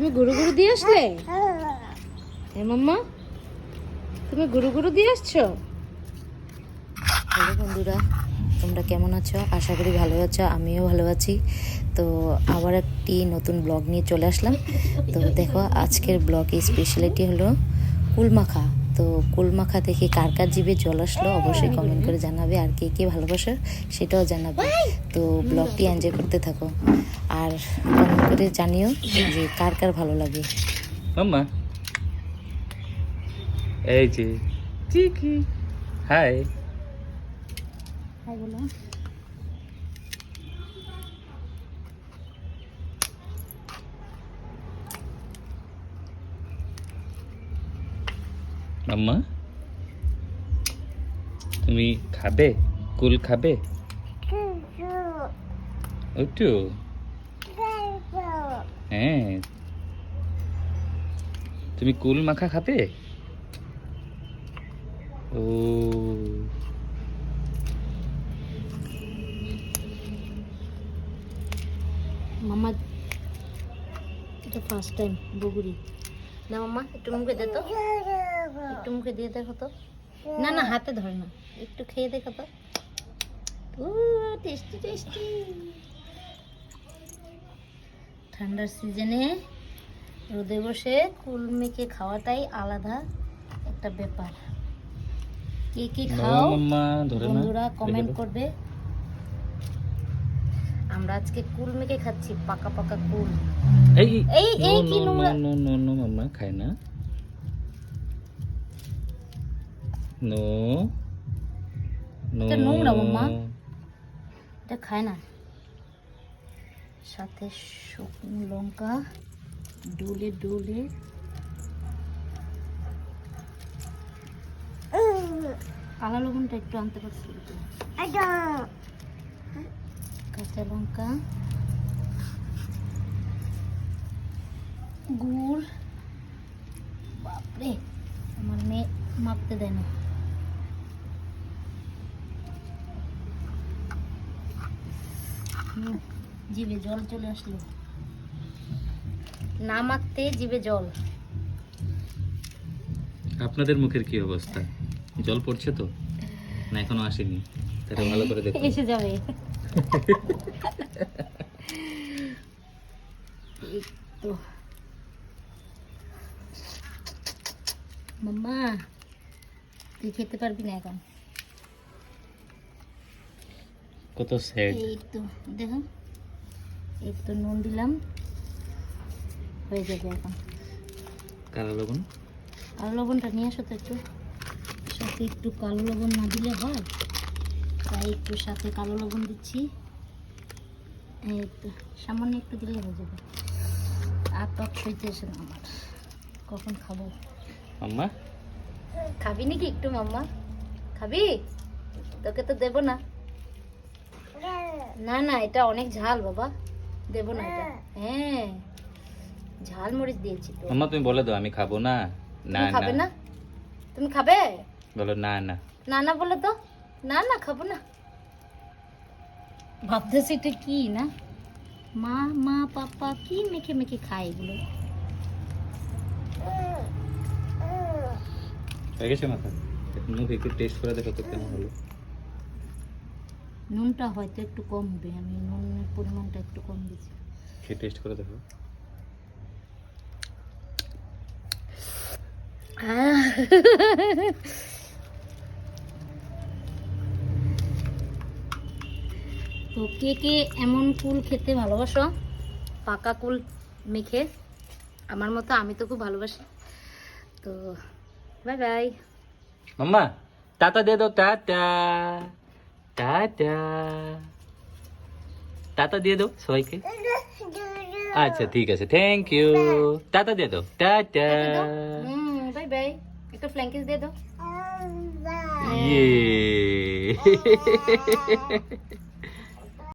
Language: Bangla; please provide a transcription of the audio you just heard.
তুমি গুরু গুরু দিয়ে আসলে? হ্যাঁ মাম্মা। তুমি গুরু গুরু দিয়ে আসছো? হ্যালো বন্ধুরা, তোমরা কেমন আছো? আশা করি ভালো আছো, আমিও ভালো আছি। তো আবার একটি নতুন ব্লগ নিয়ে চলে আসলাম। তো দেখো, আজকের ব্লগে স্পেশালিটি হলো কুলমাখা। তো কুলমাখা থেকে কার কার জিভে জল আসলো অবশ্যই কমেন্ট করে জানাবে আর কে কে ভালোবাসো সেটাও জানাবে। তো ব্লগটি এনজয় করতে থাকো। আর কমেন্ট করে জানিও যে কার কার ভালো লাগে। মাম্মা। এই যে। চিকি হাই হাই বলো। মাম্মা? তুমি খাবে? কুল খাবে? একটু হ্যাঁ। তুমি কুল মাখা খাবে? ও। মামা এটা ফার্স্ট টাইম বগুড়ি। না মামা একটু মুখে দে তো। একটু মুখে দিয়ে দেখো তো। না না হাতে ধরে না। একটু খেয়ে দেখো তো। Tasty tasty. ঠান্ডার সিজনে রোদে বসে কুল মেখে খাওয়াটাই আলাদা একটা ব্যাপার। কে কে খাও? মাম্মা বন্ধুরা কমেন্ট করবে। আমরা আজকে কুল মেখে খাচ্ছি পাকা পাকা কুল। এই এই- এই কি নো নোংরা? নো নো নো মাম্মা খায় না। No no. এটা নোংরা, মাম্মা। এটা খায় না। সাথে শুকনো লঙ্কা ডুলে ডুলে। কালা লবণটা একটু আনতে পারছি। কাঁচা লঙ্কা গুড় বাপরে আমার মেয়ে মাপতে দেয় না জিভে জল চলে আসলো। না মাখতে জিভে জল আপনাদের মুখের কি অবস্থা? জল পড়ছে তো? না এখনও আসেনি। তাহলে ভালো করে দেখুন। এসে যাবে। এই তো মাম্মা তুই খেতে পারবি না এখন। কত স্যাড এই তো দেখো এই তো নুন দিলাম হয়ে যাবে এখন। কারা লবণ? কালো লবণটা নিয়ে আসো তো একটু। সাথে একটু কালো লবণ না দিলে হয়? তাই একটু সাথে কালো লবণ দিচ্ছি। এই তো সামান্য একটু দিলে হয়ে যাবে। আর টক সইতেছে না আমার। কখন খাব? মাম্মা? খাবি নাকি একটু মাম্মা? খাবি? তোকে তো দেবো না। না না এটা অনেক ঝাল বাবা। দেবো না এটা। হ্যাঁ ঝাল মরিচ দিয়েছি তো। মাম্মা তুমি বলে দাও আমি খাব না। না তুমি খাবে না। তুমি খাবে? বলো না না। না না বলে তো না না খাব না। ভাবতেছি এটা কি না? মা মা পাপা কি মেখে মেখে খায় এগুলো? গেছে মাথা? মুখ একটু টেস্ট করে দেখো তো কেমন হলো। নুনটা হয়তো একটু কম হবে আমি নুনের পরিমাণটা একটু কম দিচ্ছি। খেয়ে টেস্ট করে দেখো। তো কে কে এমন কুল খেতে ভালোবাসো? পাকা কুল মেখে। আমার মতো আমি তো খুব ভালোবাসি। তো বাই বাই। মাম্মা টাটা দিয়ে দাও টাটা। টাটা। টাটা দিয়ে দাও সবাইকে। আচ্ছা ঠিক আছে। থ্যাংক ইউ টাটা দিয়ে দাও টাটা। Bye bye. একটু ফ্ল্যাঙ্কিস দিয়ে দাও। ইয়ে।